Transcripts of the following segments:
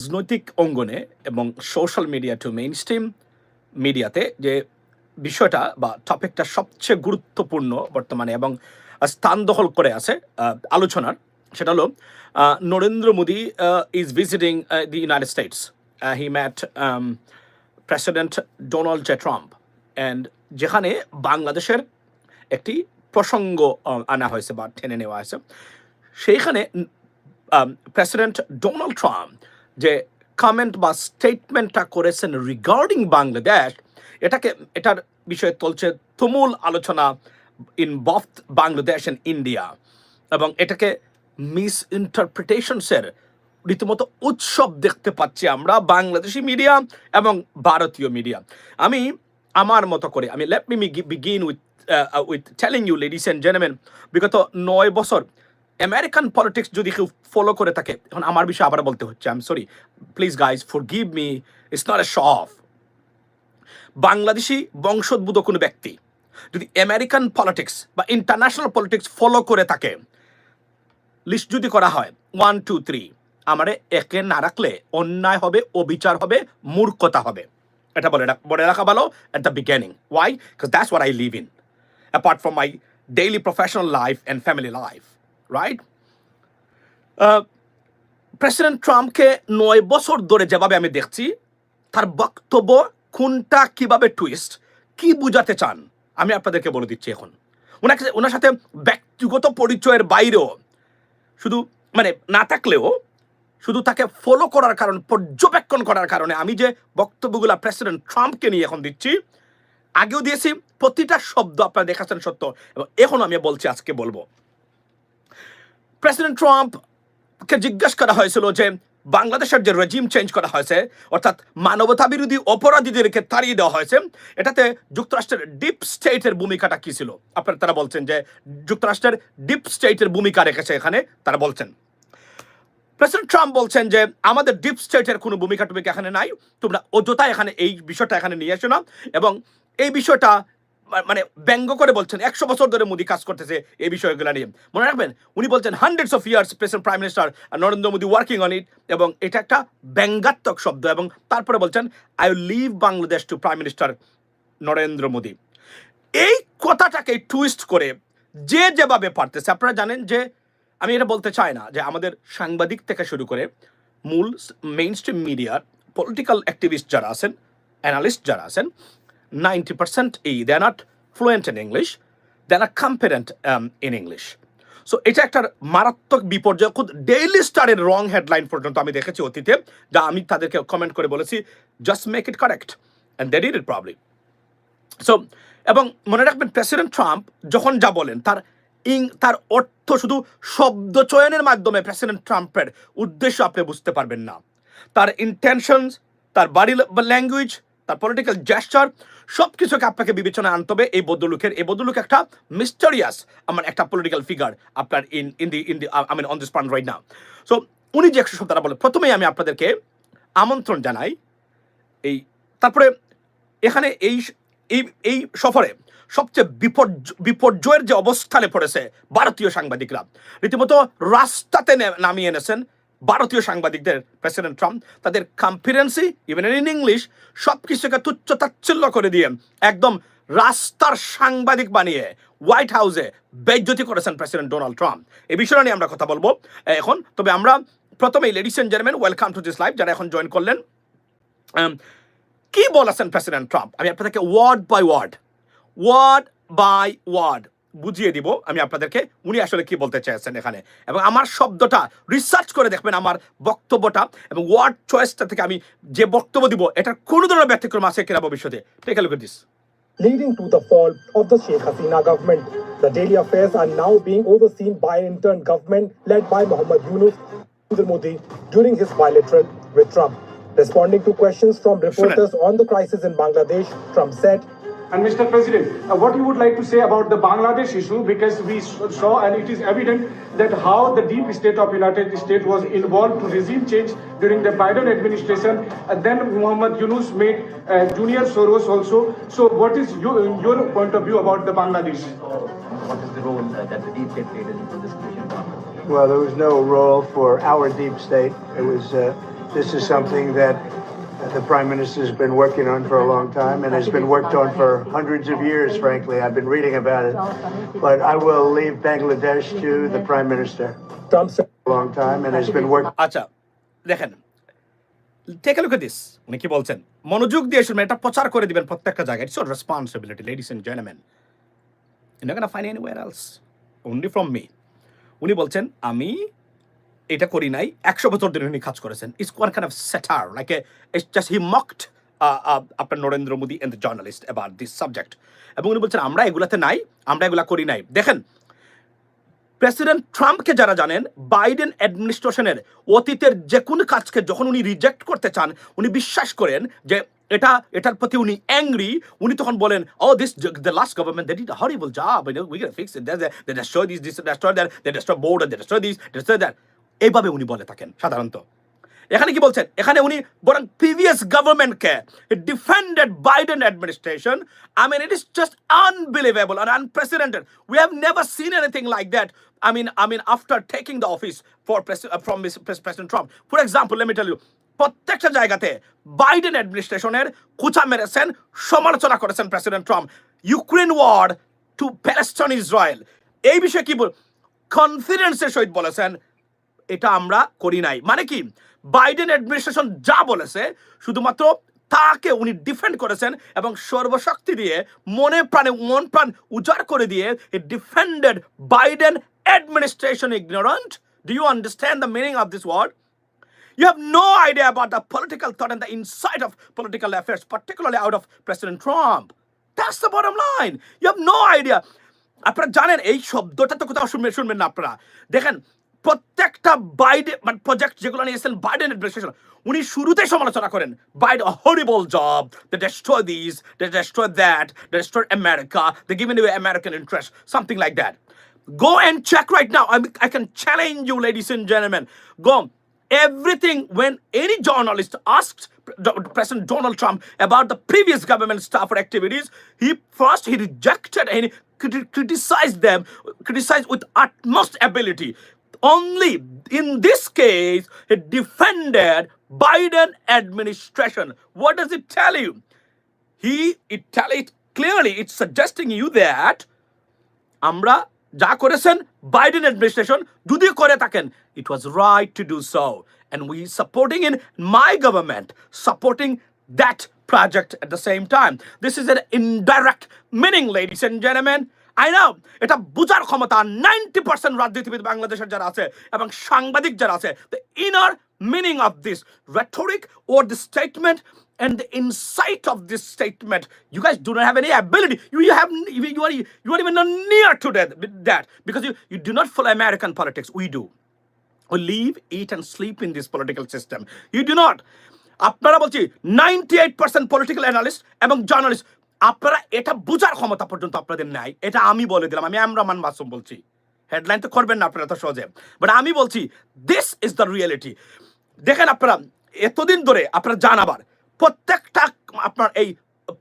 রাজনৈতিক অঙ্গনে এবং social media to main stream মিডিয়াতে যে বিষয়টা বা টপিকটা সবচেয়ে গুরুত্বপূর্ণ বর্তমানে এবং স্থান দখল করে আছে আলোচনার, সেটা হলো Narendra Modi is visiting the United States he met president Donald J Trump and যেখানে বাংলাদেশের একটি প্রসঙ্গ আনা হয়েছে বা টেনে নেওয়া হয়েছে, সেইখানে প্রেসিডেন্ট ডোনাল্ড ট্রাম্প যে কমেন্ট বা স্টেটমেন্টটা করেছেন রিগার্ডিং বাংলাদেশ এটাকে, এটার বিষয়ে চলছে তুমুল আলোচনা in both Bangladesh and India এবং এটাকে মিস ইন্টারপ্রিটেশনসের রীতিমতো উৎসব দেখতে পাচ্ছি আমরা বাংলাদেশি মিডিয়া এবং ভারতীয় মিডিয়া আমি আমার মতো করে, আমি let me begin with with telling you ladies and gentleman বিগত নয় বছর আমেরিকান পলিটিক্স যদি কেউ ফলো করে থাকে, এখন আমার বিষয়ে আবার বলতে হচ্ছে I am sorry please guys for give me it's not a show off Bangladeshi বংশোদ্ভূত কোনো ব্যক্তি যদি আমেরিকান পলিটিক্স বা ইন্টারন্যাশনাল পলিটিক্স ফলো করে থাকে লিস্ট যদি করা হয় ওয়ান টু থ্রি আমারে একে না রাখলে অন্যায় হবে, অবিচার হবে, মূর্খতা হবে। এটা বলে বলে রাখা ভালো at the beginning. Why that's what I live in. Apart from my daily professional life and family life. Right? President ট্রাম্পকে নয় বছর ধরে যেভাবে আমি দেখছি, তার বক্তব্য কোনটা কীভাবে টুইস্ট কি বুঝাতে চান? আমি আপনাদেরকে বলে দিচ্ছি এখন। ওনাকে, ওনার সাথে ব্যক্তিগত পরিচয়ের বাইরেও, শুধু মানে না থাকলেও, শুধু তাকে ফলো করার কারণ, পর্যবেক্ষণ করার কারণে আমি যে বক্তব্যগুলো প্রেসিডেন্ট ট্রাম্পকে নিয়ে এখন দিচ্ছি, আগেও দিয়েছি, প্রতিটা শব্দ আপনারা দেখাচ্ছেন সত্য, এবং এখন আমি বলছি, আজকে বলব। প্রেসিডেন্ট ট্রাম্পকে জিজ্ঞেস করা হয়েছিল যে বাংলাদেশের যে রেজিম চেঞ্জ করা হয়েছে, অর্থাৎ মানবতা বিরোধী অপরাধীদেরকে তাড়িয়ে দেওয়া হয়েছে, এটাতে যুক্তরাষ্ট্রের ডিপ স্টেটের ভূমিকাটা কী ছিল? আপনারা তারা বলছেন যে যুক্তরাষ্ট্রের ডিপ স্টেটের ভূমিকা রেখেছে এখানে, তারা বলছেন। প্রেসিডেন্ট ট্রাম্প বলছেন যে আমাদের ডিপ স্টেটের কোনো ভূমিকা টুমিকা এখানে নাই? তোমরা অযথা এখানে এই বিষয়টা এখানে নিয়ে এসো না। এবং এই বিষয়টা মানে ব্যঙ্গ করে বলছেন, একশো বছর ধরে মোদী কাজ করতেছে এই বিষয়গুলো নিয়ে। মনে রাখবেন, উনি বলছেন hundreds of years president prime minister Narendra Modi working on it এবং এটা একটা ব্যঙ্গাত্মক শব্দ, এবং তারপরে বলছেন I leave Bangladesh to prime minister Narendra Modi. এই কথাটাকে টুইস্ট করে যে যেভাবে পারতেছে, আপনারা জানেন যে আমি এটা বলতে চাই না, যে আমাদের সাংবাদিক থেকে শুরু করে মূল মেইন স্ট্রিম মিডিয়ার পলিটিক্যাল অ্যাক্টিভিস্ট যারা আছেন অ্যানালিস্ট যারা আছেন নাইনটি পার্সেন্ট এই they are not fluent in English they are competent in English so এটা একটা মারাত্মক বিপর্যয়। খুব ডেইলি স্টারের রং হেডলাইন পর্যন্ত আমি দেখেছি অতীতে, যা আমি তাদেরকে কমেন্ট করে বলেছি just make it correct and that it problem so এবং মনে রাখবেন প্রেসিডেন্ট ট্রাম্প যখন যা বলেন, তার ইং, তার অর্থ শুধু শব্দ চয়নের মাধ্যমে প্রেসিডেন্ট ট্রাম্পের উদ্দেশ্য আপনি বুঝতে পারবেন না। তার ইন্টেনশনস তার বাড়ি ল্যাঙ্গুয়েজ তার পলিটিক্যাল জেস্টার সব কিছুকে আপনাকে বিবেচনায় আনতে হবে। এই বদলুকের এই বদলুক একটা মিস্টারিয়াস আমার একটা পলিটিক্যাল ফিগার আপনার in in the in the I mean on this point right now so উনি যে একশো তারা বলে, প্রথমেই আমি আপনাদেরকে আমন্ত্রণ জানাই, এই তারপরে এখানে এই এই এই সফরে সবচেয়ে বিপর্য- বিপর্যয়ের যে অবস্থানে পড়েছে ভারতীয় সাংবাদিকরা, রীতিমতো রাস্তাতে নামিয়ে এনেছেন ভারতীয় সাংবাদিকদের প্রেসিডেন্ট ট্রাম্প তাদের কনফিডেন্সি ইভেন ইন ইংলিশ সব কিছুকে তুচ্ছ তাচ্ছিল্য করে দিয়ে একদম রাস্তার সাংবাদিক বানিয়ে হোয়াইট হাউসে বেজ্জতি করেছেন প্রেসিডেন্ট ডোনাল্ড ট্রাম্প। এই বিষয়টা নিয়ে আমরা কথা বলব। এখন তবে আমরা প্রথমেই ladies and gentleman welcome to this live যারা এখন জয়েন করলেন কি বলেছেন প্রেসিডেন্ট ট্রাম্প? আমি আপনাদেরকে word by word word by word বুঝিয়ে দিব আমি আপনাদেরকে উনি আসলে কি বলতে চেয়েছেন এখানে এবং আমার শব্দটা রিসার্চ করে দেখবেন আমার বক্তব্যটা এবং ওয়ার্ড চয়েসটা থেকে আমি যে বক্তব্য দিব এটার কোনো ধরনের ব্যতিক্রম আছে কিনা ভবিষ্যতে take look this leading to the fall of the Sheikh Hasina government. The daily affairs are now being overseen by an intern government led by Mohammad Yunus Modi during his bilateral with Trump. Responding to questions from reporters on the crisis in Bangladesh, Trump said, And Mr. President, uh, what you would like to say about the Bangladesh issue, because we saw and it is evident that how the deep state of United States was involved to regime change during the Biden administration, and then Muhammad Yunus made uh, Junior Soros also. So what is your, your point of view about the Bangladesh? What is the role uh, that the deep state played in this decision? Well, there was no role for our deep state. It was uh, This is something that uh, the Prime Minister has been working on for a long time and has been worked on for hundreds of years, frankly. I've been reading about it. But I will leave Bangladesh to the Prime Minister Trump said for a long time and has been working. আচ্ছা দেখেন take look this উনি কি বলছেন মনোযোগ দিয়ে শুনবেন এটা প্রচার করে দিবেন প্রত্যেকটা জায়গায় it's your responsibility ladies and gentleman you not gonna find anywhere else only from me উনি বলছেন আমি এটা করি নাই। একশো বছর ধরে উনি কাজ করেছেন। ইটস ওয়ান কাইন্ড অফ সেটার লাইক জাস্ট হি মকড আপনার Narendra Modi and the journalist about this subject এবং উনি বলছেন, আমরা এগুলাতে নাই, আমরা এগুলা করি নাই। দেখেন, প্রেসিডেন্ট ট্রাম্পকে যারা জানেন, বাইডেন অ্যাডমিনিস্ট্রেশনের অতীতের যে কোনো কাজকে যখন উনি রিজেক্ট করতে চান, উনি বিশ্বাস করেন যে এটা, এটার প্রতি উনি অ্যাংরি উনি তখন বলেন ও this the last government that it horrible job we fix it they destroy this this destroy that they destroy board they destroy this destroy that এইভাবে উনি বলে থাকেন সাধারণত। এখানে কি বলছেন? এখানে উনি বরং প্রিভিয়াস গভর্নমেন্টকে defended Biden administration I mean it is just unbelievable R unprecedented we have never seen anything like that taking the office for pres- uh, from Miss- Pres- President Trump, for example, let me tell you, প্রত্যেকটা জায়গাতে Biden অ্যাডমিনিস্ট্রেশনের কুচা মেরেছেন সমালোচনা করেছেন president Trump Ukraine war to Palestine Israel এই বিষয়ে কি বল কনফিডেন্সের সহিত বলেছেন এটা আমরা করি নাই মানে কি বাইডেন অ্যাডমিনিস্ট্রেশন যা বলেছে শুধুমাত্র তাকে উনি ডিফেন্ড করেছেন এবং সর্বশক্তি দিয়ে মনে প্রাণে মন প্রাণ উজাড় করে দিয়ে defended Biden administration ignorant do you understand the meaning of this word You have no idea about the political thought and the insight of political affairs, particularly out of President Trump. That's the bottom line. You have no idea. আপনারা জানেন এই শব্দটা তো কোথাও শুনবেন শুনবেন না আপনারা দেখেন প্রত্যেকটা বাইডে মানে প্রজেক্ট যেগুলো নিয়েছেন বাইডেন অ্যাডমিনিস্ট্রেশন উনি শুরুতেই সমালোচনা করেন Biden horrible job they destroy this they destroy that they destroy America they given you American interest something like that Go and check right now. I, I can challenge you, ladies and gentlemen. Go. Everything when any journalist asked Pre- President Donald Trump about the previous government staff activities, he first he rejected and he criticized them, criticized with utmost ability. Only in this case, he defended Biden administration. What does it tell you? He it tell it clearly. It's suggesting you that আমরা যা করেছেন Biden administration যদি করে থাকেন it was right to do so and we supporting in my government supporting that project at the same time this is an indirect meaning ladies and gentleman I now এটা বোঝার ক্ষমতা ninety percent রাজনীতিবিদ বাংলাদেশের যারা আছে এবং সাংবাদিক যারা আছে the inner meaning of this rhetoric or the statement and the insight of this statement you guys do not have any ability you, you have you, are you are even not near to that, that because you, you do not follow american politics we do we live eat and sleep in this political system you do not আপনারা বলছি ninety eight percent political analyst এবং journalist আপনারা এটা বোঝার ক্ষমতা পর্যন্ত আপনাদের নাই। এটা আমি বলে দিলাম আমি এম রহমান মাসুম বলছি। হেডলাইন তো করবেন না আপনারা তো সহজে। বাট আমি বলছি দিস ইজ দ্য রিয়েলিটি দেখেন আপনারা এতদিন ধরে আপনারা জান আবার প্রত্যেকটা আপনার এই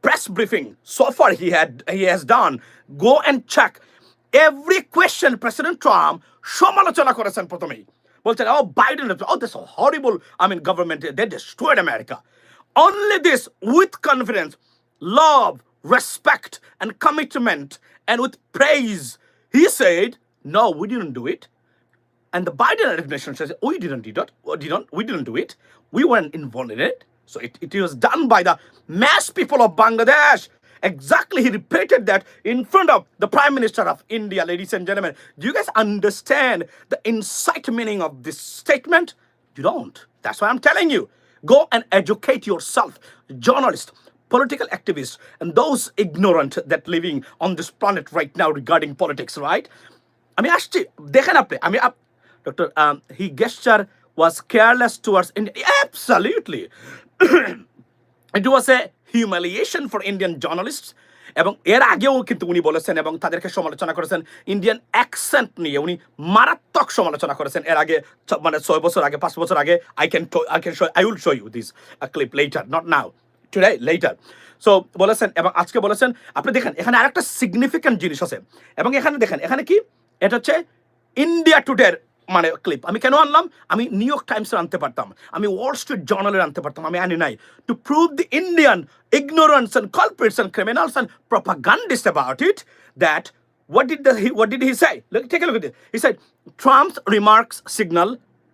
press briefing so far he had he has done go and check every question president Trump সমালোচনা করেছেন প্রথমেই। বলছেন ও Biden oh this horrible I mean government they destroyed America only this with confidence love, respect, and commitment, and with praise. He said, No, we didn't do it. And the Biden administration says, oh, "We didn't do that. We didn't. We didn't do it. We weren't involved in it. So it, it was done by the mass people of Bangladesh." Exactly, he repeated that in front of the Prime Minister of India, ladies and gentlemen. Do you guys understand the insight meaning of this statement? You don't. That's why I'm telling you. Go and educate yourself, journalists, political activists, and those ignorant that living on this planet right now regarding politics, right? আমি আসছি দেখেন আপনি আমি doctor he gesture was careless towards India absolutely it was a humiliation for Indian journalist এবং এর আগেও কিন্তু উনি বলেছেন এবং তাদেরকে সমালোচনা করেছেন ইন্ডিয়ান অ্যাকসেন্ট নিয়ে উনি মারাত্মক সমালোচনা করেছেন। এর আগে ছ- মানে ছয় বছর আগে পাঁচ বছর আগে I can I can show I will show you this clip later not now today later so বলেছেন এবং আজকে বলেছেন আপনি দেখেন এখানে আরেকটা সিগনিফিক্যান্ট জিনিস আছে। এবং এখানে দেখেন এখানে কি? এটা হচ্ছে ইন্ডিয়া টুডের মানে ক্লিপ আমি কেন আনলাম? আমি নিউ ইয়র্ক টাইমসের আনতে পারতাম। আমি ওয়াল স্ট্রিট জার্নালের আনতে পারতাম। আমি আনি নাই। To prove the Indian ignorance and culprits and criminals and propagandists about it that what did the, he, what did he say? Look take a look at this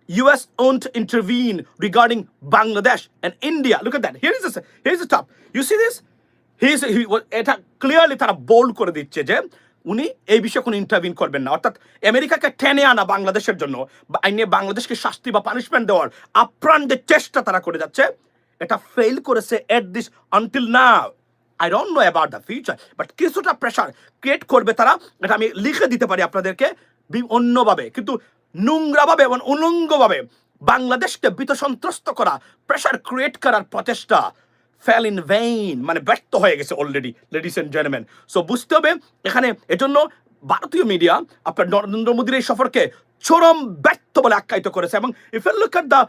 us won't intervene regarding bangladesh and india. Look at that. Here is the here's the top. You see this? He's, he, এটা clearly তারা bold করে দিচ্ছে যে উনি এই বিষয়ে কোনো intervene করবেন না। অর্থাৎ আমেরিকাকে টেনে আনা বাংলাদেশের জন্য আইনে বাংলাদেশকে শাস্তি বা পানিশমেন্ট দেওয়ার আপ্রাণ যে চেষ্টা তারা করে যাচ্ছে এটা ফেল করেছে at this until now I don't know about the future but কিছুটা প্রেশার ক্রিয়েট করবে তারা। এটা আমি লিখে দিতে পারি আপনাদেরকে অন্যভাবে। কিন্তু নোংরাভাবে এবং উলঙ্গভাবে বাংলাদেশকে বিত সন্ত্রস্ত করা প্রেশার ক্রিয়েট করার প্রচেষ্টা ফেল ইন ভেইন মানে ব্যর্থ হয়ে গেছে already ladies and gentleman so বুঝতে হবে এখানে এজন্য ভারতীয় মিডিয়া আপনার নরেন্দ্র মোদীর এই সফরকে চরম ব্যর্থ বলে আখ্যায়িত করেছে এবং if you look at the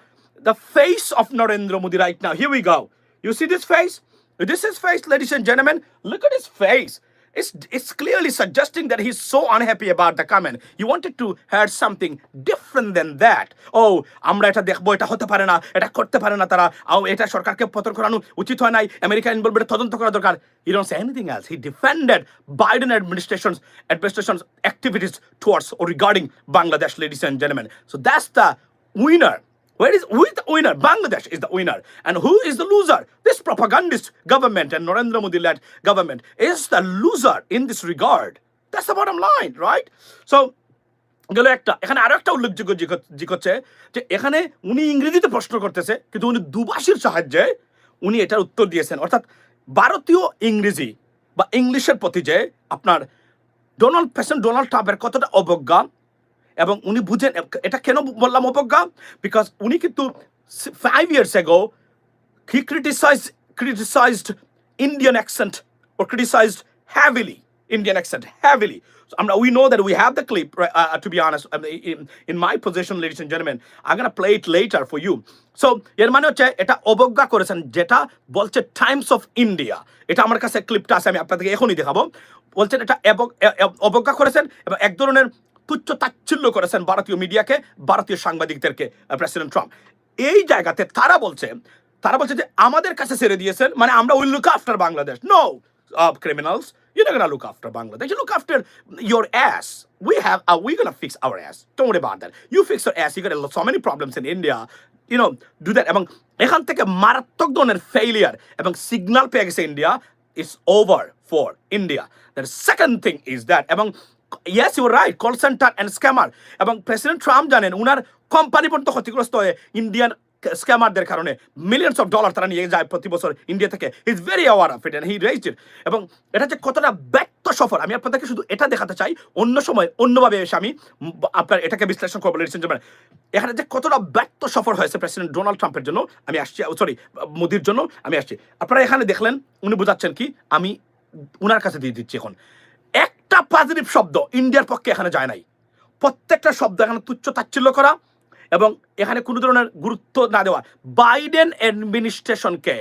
the face of Narendra Modi right now here we go you see this face This is face, ladies and gentlemen. Look at his face. It's, it's clearly suggesting that he's so unhappy about the comment. He wanted to hear something different than that. Oh, আমরা এটা দেখবো এটা হতে পারে না এটা করতে পারে না তারা ও এটা সরকারকে পতন করানো উচিত হয় নাই আমেরিকা ইনভলভমেন্ট তদন্ত করা দরকার he don't say anything else he defended Biden administrations administrations activities towards or regarding Bangladesh, ladies and gentlemen. So that's the winner. Where is who is the winner? Bangladesh is the winner. And who is the loser? This propagandist government and Narendra Modi led government is the loser in this regard. That's the bottom line, right? So গেল একটা এখানে আরও একটা উল্লেখযোগ্য দিক হচ্ছে- যে এখানে উনি ইংরেজিতে প্রশ্ন করতেছে কিন্তু উনি দুভাষীর সাহায্যে উনি এটার উত্তর দিয়েছেন অর্থাৎ ভারতীয় ইংরেজি বা ইংলিশের প্রতি যে আপনার ডোনাল্ড প্রেসিডেন্ট ডোনাল্ড ট্রাম্পের কতটা অবজ্ঞা এবং উনি বুঝেন, এটা কেন বললাম অবজ্ঞা? বিকজ উনি কিন্তু five years ago he criticize criticized Indian accent O criticized heavily Indian accent heavily আমরা we know that we have the clip to be honest in my position ladies and gentleman I play it later for you so এর মানে হচ্ছে এটা অবজ্ঞা করেছেন যেটা বলছে Times of India এটা আমার কাছে ক্লিপটা আছে, আমি আপনাদেরকে এখনই দেখাবো। বলছেন এটা অবজ্ঞা করেছেন এবং এক ধরনের তুচ্ছ তাচ্ছিল্য করেছেন ভারতীয় মিডিয়াকে ভারতীয় সাংবাদিকদেরকে প্রেসিডেন্ট ট্রাম্প এই জায়গাতে তারা বলছে তারা বলছে যে আমাদের কাছে ছেড়ে দিয়েছেন মানে আমরা will look after Bangladesh no criminals you না গonna look after Bangladesh. You look after your ass. We have, uh, we're gonna fix our ass. Don't worry about that. You fix your ass. You got so many problems in India. You know. এবং এখান থেকে মারাত্মক ধরনের failure এবং signal পেয়ে গেছে India it's over for India the second thing is that এবং yes you right call centre and scammer এবং প্রেসিডেন্ট ট্রাম্প জানেন, উনার কোম্পানি পর্যন্ত ক্ষতিগ্রস্ত হয়ে ইন্ডিয়ান স্ক্যামারদের কারণে মিলিয়নস অফ ডলার তারা নিয়ে যায় প্রতি বছর ইন্ডিয়া থেকে। Is very aware of it and he raise it এবং এটা যে কতটা ব্যর্থ সফর আমি আপনাদেরকে শুধু এটা দেখাতে চাই, অন্য সময় অন্যভাবে এসে আমি আপনার এটাকে বিশ্লেষণ করব লেডিস এখানে যে কতটা ব্যর্থ সফর হয়েছে প্রেসিডেন্ট ডোনাল্ড ট্রাম্পের জন্য, আমি আসছি সরি মোদির জন্য, আমি আসছি। আপনারা এখানে দেখলেন, উনি বোঝাচ্ছেন কি, আমি উনার কাছে দিয়ে দিচ্ছি এখন। একটা পজিটিভ শব্দ ইন্ডিয়ার পক্ষে এখানে যায় নাই। প্রত্যেকটা শব্দ এখানে তুচ্ছ তাচ্ছিল্য করা এবং এখানে কোনো ধরনের গুরুত্ব না দেওয়া। বাইডেন অ্যাডমিনিস্ট্রেশনকে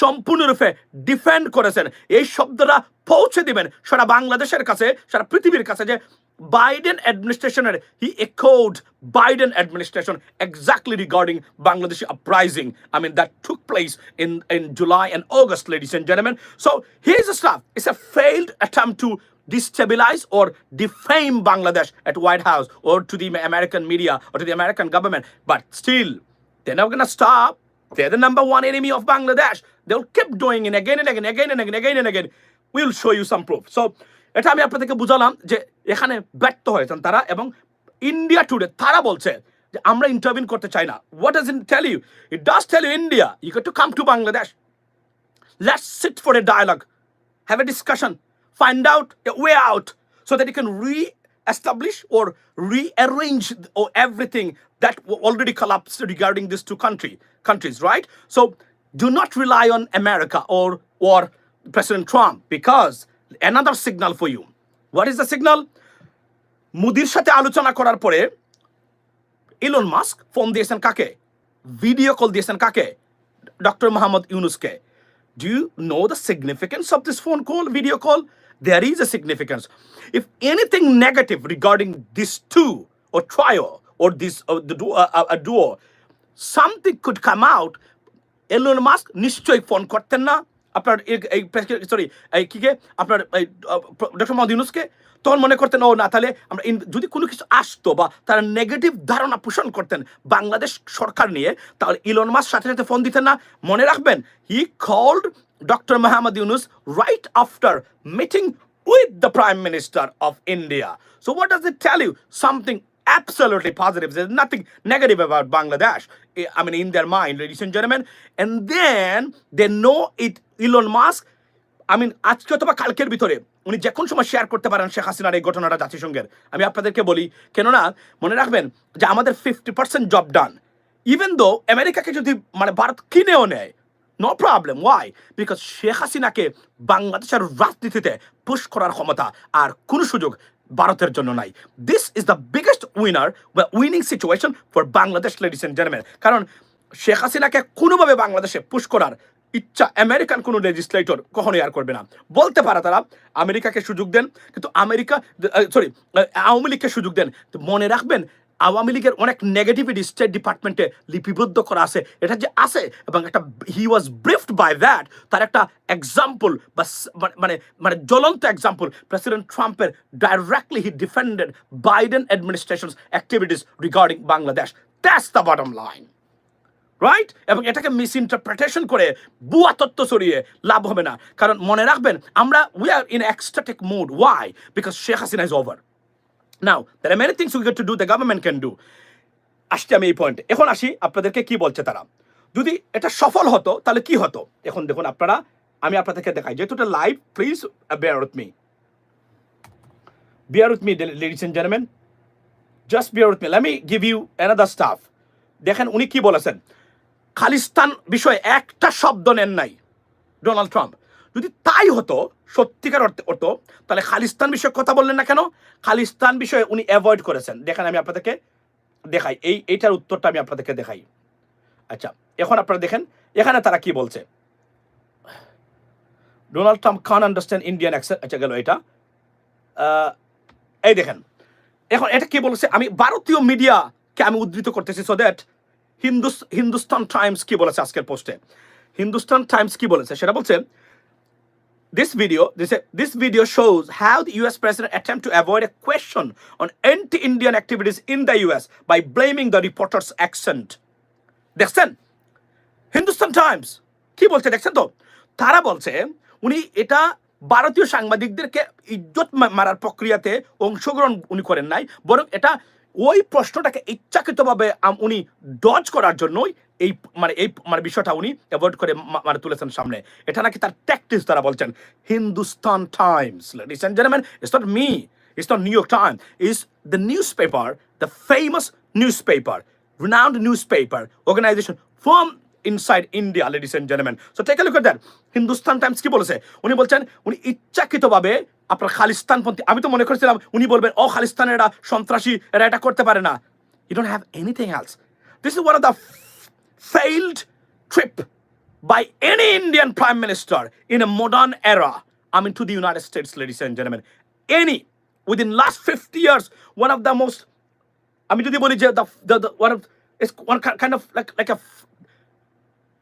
সম্পূর্ণরূপে ডিফেন্ড করেছেন। এই শব্দটা পৌঁছে দিবেন সারা বাংলাদেশের কাছে, সারা পৃথিবীর কাছে যে Biden administration, he echoed Biden administration exactly regarding Bangladeshi uprising. I mean, that took place in, in July and August, ladies and gentlemen. So here's the stuff. It's a failed attempt to destabilize or defame Bangladesh at White House or to the American media or to the American government. But still, they're not going to stop. They're the number one enemy of Bangladesh. They'll keep doing it again and again, and again and again, again and again. We'll show you some proof. So এটা আমি আপনাদেরকে বুঝালাম যে এখানে ব্যর্থ হয়েছেন তারা এবং India today তারা বলছে যে আমরা ইন্টারভিউ করতে চাই না what does it tell you it does tell you India you get to come to Bangladesh let's sit for a dialogue, have a discussion, find out a way out so that you can re-establish or rearrange or everything that already collapsed regarding these two country countries, right? So do not rely on America or or President Trump because another signal for you. What is the signal? মুদির সাথে আলোচনা করার পরে Elon Musk phone দিয়েছেন কাকে video call দিয়েছেন কাকে doctor Mohammad ইউনুসকে Do you know the significance of this phone call, video call? There is a significance. If anything negative regarding these two, or trio, or this uh, the duo, uh, uh, a duo, something could come out. Elon Musk নিশ্চয়ই phone করতেন না আপনার এই- এই sorry এই কি কে আপনার doctor Mohammad ইউনুসকে তখন মনে করতেন ও না তাহলে আমরা যদি কোনো কিছু আসতো বা তারা নেগেটিভ ধারণা পোষণ করতেন বাংলাদেশ সরকার নিয়ে তাহলে ইলন মাস্ক সাথে সাথে ফোন দিতেন না মনে রাখবেন he called doctor Mohammad Yunus right after meeting with the Prime Minister of India. So, what does it tell you? Something absolutely positive. There's nothing negative about Bangladesh. I mean, in their mind, ladies and gentlemen. And then they know it, Elon Musk. I mean, আজকে অথবা কালকের ভিতরে উনি যে কোন সময় share করতে পারেন শেখ হাসিনার এই ঘটনাটা জাতিসংঘের আমি আপনাদেরকে বলি কেননা মনে রাখবেন যে আমাদের fifty percent job done even though আমেরিকাকে যদি মানে ভারত কিনেও নেয় no problem why because Sheikh হাসিনাকে বাংলাদেশের রাজনীতিতে পুশ করার ক্ষমতা আর কোনো সুযোগ ভারতের জন্য নাই this is the biggest winner বা winning situation for Bangladesh ladies and gentleman কারণ শেখ হাসিনাকে কোনোভাবে বাংলাদেশে পুশ করার ইচ্ছা আমেরিকান কোনো লেজিসলেটর কখনোই আর করবে না। বলতে পারে তারা, আমেরিকাকে সুযোগ দেন, কিন্তু আমেরিকা সরি আওয়ামী লীগকে সুযোগ দেন। তো মনে রাখবেন আওয়ামী লীগের অনেক নেগেটিভিটি স্টেট ডিপার্টমেন্টে লিপিবদ্ধ করা আছে। এটা যে আছে এবং একটা হি ওয়াজ ব্রিফড বাই দ্যাট তার একটা এক্সাম্পল বা মানে- মানে জ্বলন্ত এক্সাম্পল প্রেসিডেন্ট ট্রাম্পের directly he defended Biden administrations activities regarding Bangladesh that's the bottom line right এবং এটাকে মিস ইন্টারপ্রিটেশন করে বুয়া তত্ত্ব ছড়িয়ে লাভ হবে না। কারণ মনে রাখবেন, আমরা we are in ecstatic mood why because Sheikh Hasina is over now there are many things we get to do the government can do আসছি আমি এই পয়েন্টে এখন আসি আপনাদেরকে কি বলছে তারা। যদি এটা সফল হতো, তাহলে কি হতো? এখন দেখুন আপনারা, আমি আপনাদেরকে দেখাই। যেহেতু এটা live please bear with me bear with me, ladies and gentlemen just bear with me let me give you another stuff দেখেন উনি কি বলেছেন। খালিস্তান বিষয়ে একটা শব্দ নেন নাই। ডোনাল্ড ট্রাম্প যদি তাই হতো, সত্যিকার অর্থে হতো তাহলে খালিস্তান বিষয়ে কথা বললেন না কেন? খালিস্তান বিষয়ে উনি অ্যাভয়েড করেছেন। দেখেন আমি আপনাদেরকে দেখাই। এই, এইটার উত্তরটা আমি আপনাদেরকে দেখাই। আচ্ছা এখন আপনারা দেখেন, এখানে তারা কি বলছে? Donald Trump can understand Indian accent আচ্ছা গেল এটা। এই দেখেন, এখন এটা কি বলছে? আমি ভারতীয় মিডিয়াকে আমি উদ্ধৃত করতেছি। So that Hindus Hindustan Times কি বলেছে আজকের পোস্টে? হিন্দুস্তান টাইমস কি বলেছে? সেটা বলছে This video, this, this video shows how the US president attempt to avoid a question on anti-Indian activities in the US by blaming the reporter's accent. দেখছেন হিন্দুস্তান টাইমস কি বলছে দেখছেন তো তারা বলছে উনি এটা ভারতীয় সাংবাদিকদেরকে ইজ্জত মারার প্রক্রিয়াতে অংশগ্রহণ উনি করেন নাই বরং এটা ওই প্রশ্নটাকে ইচ্ছাকৃতভাবে উনি ডজ করার জন্যই এই মানে এই মানে বিষয়টা উনি অ্যাভয়েড করে মানে তুলেছেন সামনে। এটা নাকি তার ট্যাকটিস তারা বলছেন। Hindustan Times ladies and gentleman it's not me it's not New York time is the newspaper the famous newspaper renowned newspaper organization from inside India, ladies and gentlemen. So take a look at that. Hindustan Times কি বলেছে? উনি বলছেন উনি ইচ্ছাকৃতভাবে আপনার খালিস্তানপন্থী আমি তো মনে করেছিলাম উনি বলবেন ও খালিস্তানের এরা সন্ত্রাসী এরা এটা করতে পারে না। You don't have anything else this is one of the failed trip by any Indian prime minister in a modern era. I mean, to the United States, ladies and gentlemen. Any within last 50 years, one of the most আমি যদি বলি যে the the the one of it's one kind of like like a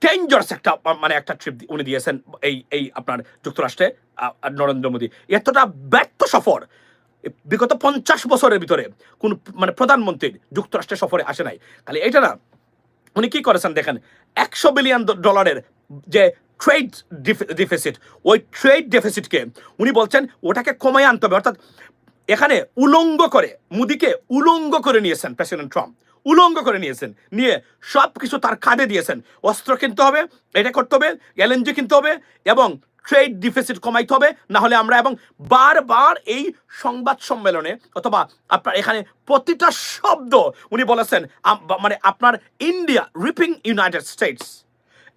dangerous একটা মানে একটা trip উনি দিয়েছেন এই এই যুক্তরাষ্ট্রে আহ, আর নরেন্দ্র মোদী এতটা ব্যর্থ সফর বিগত পঞ্চাশ বছরের ভিতরে কোন মানে প্রধানমন্ত্রীর যুক্তরাষ্ট্রের সফরে আসে নাই খালি এটা না উনি কি করেছেন দেখেন, একশো বিলিয়ন ডলারের যে ট্রেড ডিফিসিট ওই ট্রেড ডেফিসিটকে উনি বলছেন ওটাকে কমায় আনতে হবে। অর্থাৎ এখানে উলঙ্গ করে, মুদিকে উলঙ্গ করে নিয়েছেন প্রেসিডেন্ট ট্রাম্প। উলঙ্গ করে নিয়েছেন, নিয়ে সব কিছু তার কাঁধে দিয়েছেন। অস্ত্র কিনতে হবে, এটা করতে হবে এলএনজি কিনতে হবে এবং ট্রেড ডিফিসিট কমাইতে হবে না হলে আমরা এবং বারবার এই সংবাদ সম্মেলনে অথবা আপনার এখানে প্রতিটা শব্দ উনি বলেছেন মানে আপনার India ripping United States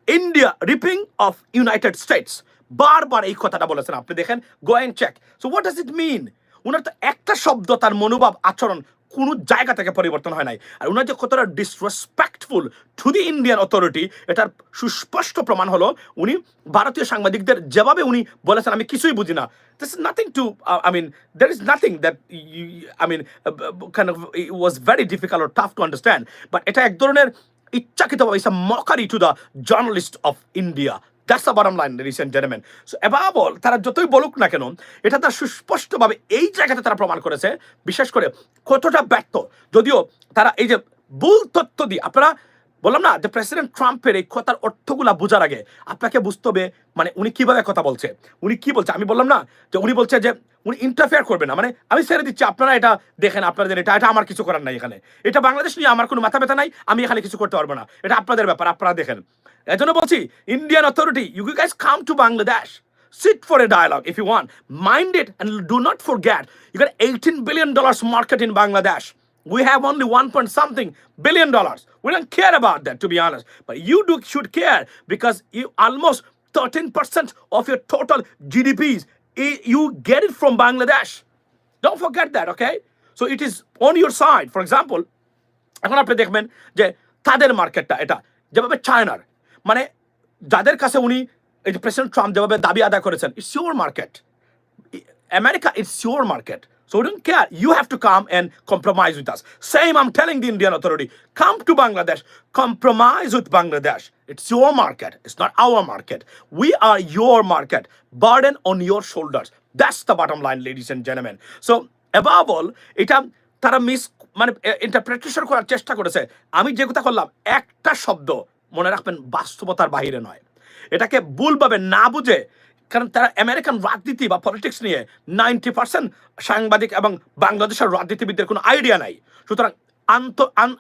India ripping off United States বারবার এই কথাটা বলেছেন। আপনি দেখেন go and check so what does it mean ওনার তো একটা শব্দ তার মনোভাব, আচরণ কোনো জায়গা থেকে পরিবর্তন হয় নাই। আর উনার যে কতটা disrespectful to the Indian authority এটার সুস্পষ্ট প্রমাণ হলো উনি ভারতীয় সাংবাদিকদের যেভাবে উনি বলেছেন, আমি কিছুই বুঝি না। This is nothing to I mean there is nothing that I mean of was very difficult or tough to understand but এটা এক ধরনের ইচ্ছাকৃতভাবে is mockery to the journalist of India that's the bottom line recent জেনেমেন so above all তারা যতই বলুক না কেন, এটা তারা সুস্পষ্টভাবে এই জায়গাতে তারা প্রমাণ করেছে। বিশেষ করে কতটা ব্যর্থ। যদিও তারা এই যে ভুল তথ্য দিয়ে, আপনারা বললাম না, যে প্রেসিডেন্ট ট্রাম্পের এই কথার অর্থগুলা বোঝার আগে আপনাকে বুঝতে হবে মানে উনি কীভাবে কথা বলছে। উনি কি বলছে? আমি বললাম না, যে উনি বলছে যে উনি ইন্টারফেয়ার করবে না। মানে আমি ছেড়ে দিচ্ছি, আপনারা এটা দেখেন, আপনাদের এটা এটা আমার কিছু করার নাই এখানে। এটা বাংলাদেশ নিয়ে আমার কোনো মাথা ব্যথা নাই, আমি এখানে কিছু করতে পারব না। এটা আপনাদের ব্যাপার, আপনারা দেখেন। এজন্য বলছি Indian authority you guys come to Bangladesh sit for a dialogue if you want, mind it and do not forget, you got 18 billion dollars market in bangladesh. we have only one point something billion dollars we don't care about that to be honest but you do should care because you almost 13% of your total gdps i- you get it from bangladesh don't forget that okay so it is on your side for example এখন আপনি দেখবেন যে তাদের মার্কেটটা এটা যেভাবে চায়নার মানে যাদের কাছে উনি এই যে প্রেসিডেন্ট ট্রাম্প যেভাবে দাবি আদায় করেছেন it's your market America, it's your market. So we don't care. You have to come and compromise with us. Same, I'm telling the Indian authority, come to Bangladesh, compromise with Bangladesh. It's your market. It's not our market. We are your market. Burden on your shoulders. That's the bottom line, ladies and gentlemen. So above all, এটা তারা miss মানে interpretation করার চেষ্টা করেছে আমি যে কথা করলাম একটা শব্দ মনে রাখবেন বাস্তবতার বাইরে নয় এটাকে ভুলভাবে না বুঝে কারণ তারা আমেরিকান রাজনীতি বা পলিটিক্স নিয়ে নাইনটি পার্সেন্ট সাংবাদিক এবং বাংলাদেশের রাজনীতিবিদদের কোনো আইডিয়া নাই। সুতরাং আন্ত, আন-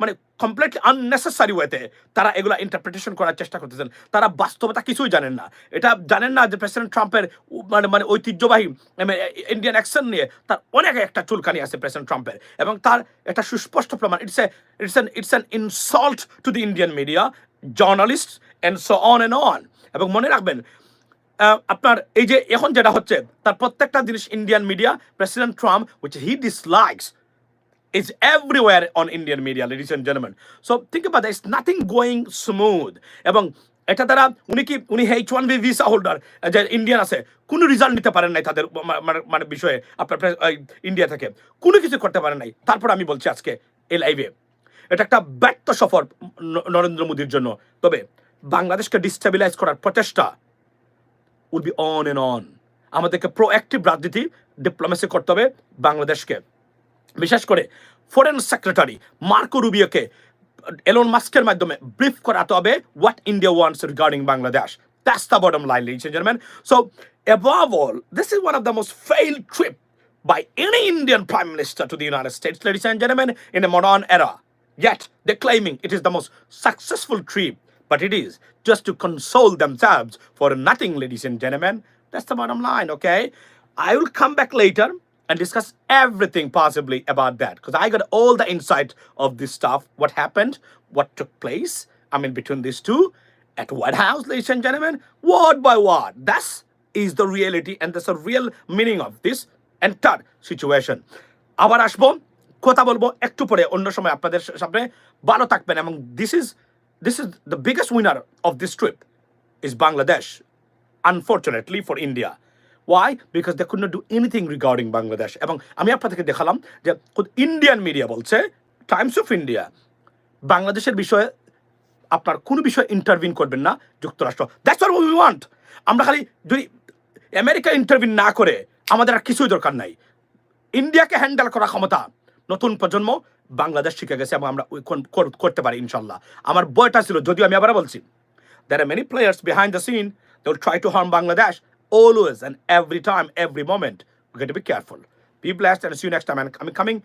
মানে কমপ্লিটলি আননেসেসারি ওয়েতে তারা এগুলা ইন্টারপ্রিটেশন করার চেষ্টা করতেছেন। তারা বাস্তবতা কিছুই জানেন না। এটা জানেন না যে প্রেসিডেন্ট ট্রাম্পের মানে মানে ঐতিহ্যবাহী ইন্ডিয়ান অ্যাকশন নিয়ে তার অনেক একটা চুলকানি আছে প্রেসিডেন্ট ট্রাম্পের এবং তার একটা সুস্পষ্ট প্রমাণ it's a it's an it's an insult to the Indian media journalist and so on and on এবং মনে রাখবেন আপনার এই যে এখন যেটা হচ্ছে তার প্রত্যেকটা জিনিস Indian media president Trump which he dislikes is everywhere on Indian media, ladies and gentlemen. So think about that. Nothing going smooth. এবং এটা দ্বারা উনি কি উনি H one B visa holder যে ইন্ডিয়ান আছে কোনো রেজাল্ট নিতে পারেন নাই তাদের মানে- বিষয়ে আপনার ইন্ডিয়া থেকে কোনো কিছু করতে পারেন নাই তারপর আমি বলছি আজকে এই লাইভে এটা একটা ব্যর্থ সফর নরেন্দ্র মোদীর জন্য তবে বাংলাদেশকে ডিস্টেবিলাইজ করার প্রচেষ্টা Will be on and on আমাদেরকে প্রোঅ্যাক্টিভ রাজনীতি ডিপ্লোমেসি করতে হবে বাংলাদেশকে বিশেষ করে ফরেন সেক্রেটারি মার্কো রুবিওকে এলন মাস্কের মাধ্যমে ব্রিফ করাতে হবে what India wants regarding Bangladesh That's the bottom line, ladies and gentlemen. So, above all, this is one of the most failed trip by any Indian prime minister to the United States, ladies and gentlemen, in a modern era. Yet, they're claiming it is the most successful trip, but it is just to console themselves for nothing, ladies and gentlemen. That's the bottom line, okay? I will come back later and discuss everything possibly about that because I got all the insight of this stuff, what happened, what took place. I mean, between these two at White House, ladies and gentlemen, word by word. That is the reality and that's the real meaning of this entire situation. আবার আসবো কথা বলবো একটু পরে অন্য সময় আপনাদের সামনে ভালো থাকবেন এবং this is this is the biggest winner of this trip is Bangladesh unfortunately for India why because they could not do anything regarding Bangladesh এবং আমি আপনাদেরকে দেখালাম যে ইন্ডিয়ান মিডিয়া বলছে টাইমস অফ ইন্ডিয়া বাংলাদেশের বিষয়ে আপনার কোনো বিষয়ে ইন্টারভিন করবেন না, যুক্তরাষ্ট্র। দ্যাটস অল উই ওয়ান্ট আমরা খালি যদি আমেরিকা ইন্টারভিন না করে, আমাদের আর কিছুই দরকার নাই। ইন্ডিয়াকে হ্যান্ডেল করার ক্ষমতা নতুন প্রজন্ম বাংলাদেশ শিখে গেছে এবং আমরা করতে পারি ইনশাল্লাহ আমার বয়টা ছিল যদিও আমি আবার বলছি many players behind the scene that will try to harm Bangladesh always and every time, every moment. We got to be careful. Be blessed and see you next time. And coming